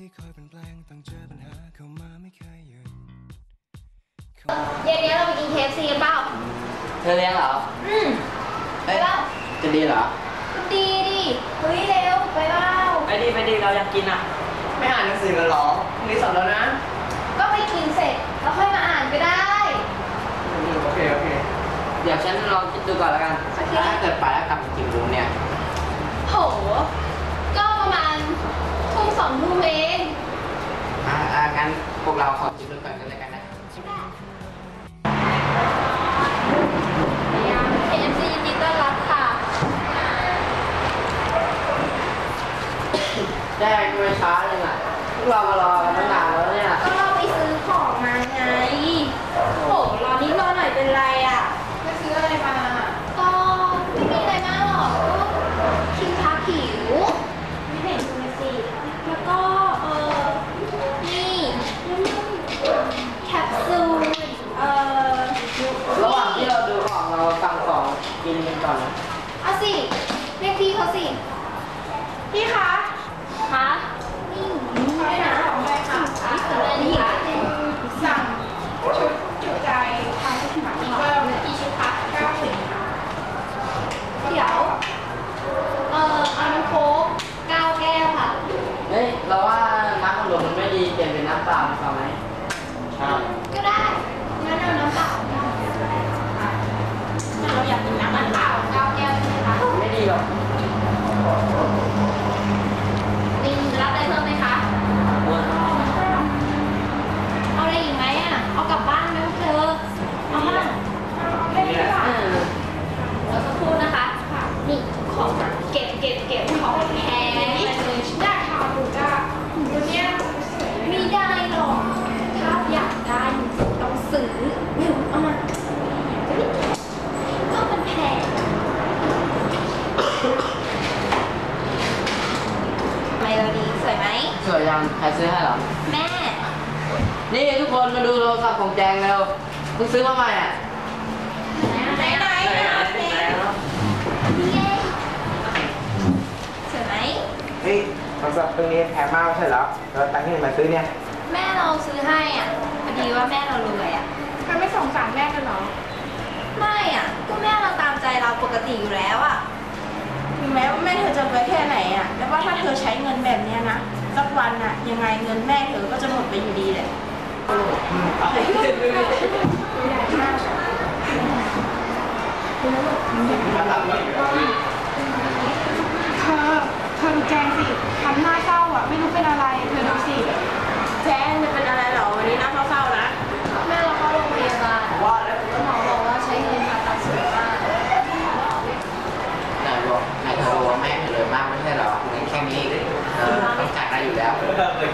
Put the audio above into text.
ที่คอยเปลี่ยนแปลงต้องเจอปัญหาเข้ามาไม่เคยหยุดเย็นนี้เราไปกินเคฟซีกันเปล่า เธอเลี้ยงเหรอ อืมไปเอ้ยเปล่าจะดีเหรอ ดีดิเฮ้ยเร็วไปเปล่าไปดีไปดีเราอยากกินอะ ไม่อ่านหนังสือกันเหรอพรุ่งนี้สอบแล้วนะ ก็ไปกินเสร็จแล้วค่อยมาอ่านก็ได้ โอเคโอเค เดี๋ยวฉันลองคิดดูก่อนแล้วกันโอเค ถ้าเกิดไปแล้วกลับกี่โมงเนี่ย โห ก็ประมาณทุ่มสองทุ่มเองอ่าอ่างั้น พวกเราขอคิดดูก่อนกันแล้วกันนะเคฟซียินดีต้อนรับค่ะแจ้งไม่ช้าเลยอะพวกเรามารอกันตั้งนานแล้วเนี่ย ก็เราไปซื้อของมาไง โหรอนิดรอหน่อยเป็นไรอะไปซื้ออะไรมา ก็ไม่มีอะไรมากหรอกก็ครีมทาผิว ไม่เห็นดูเลยสิ แล้วก็เออนี่แคปซูล เออ ระหว่างที่เราดูของเราฟังของกินกันก่อนนะ เอาสิ เรียกพี่เขาสิ พี่คะคะนี่ด้วยนะของอะไรค่ะอะไรนี่ ยยังใครซื้อให้เหรอ แม่ นี่ทุกคนมาดูโทรศัพท์ของแจงเร็วเพิ่งซื้อมาใหม่อะไหนไหนไหนสวยไหมเฮ้ยโทรศัพท์เครื่องนี้แพงมากไม่ใช่เหรอเราตังค์ที่ไหนมาซื้อเนี่ย แม่เราซื้อให้อะพอดีว่าแม่เรารวยอะเธอไม่สงสารแม่กันเหรอ ไม่อะ ก็แม่เราตามใจเราปกติอยู่แล้วอะ ถึงแม้ว่าแม่เธอจะรวยแค่ไหนอะแต่ว่าถ้าเธอใช้เงินแบบเนี้ยนะ สักวันอะยังไงเงินแม่เธอก็จะหมดไปอยู่ดีแหละเธอเธอดูแจงสิ ได้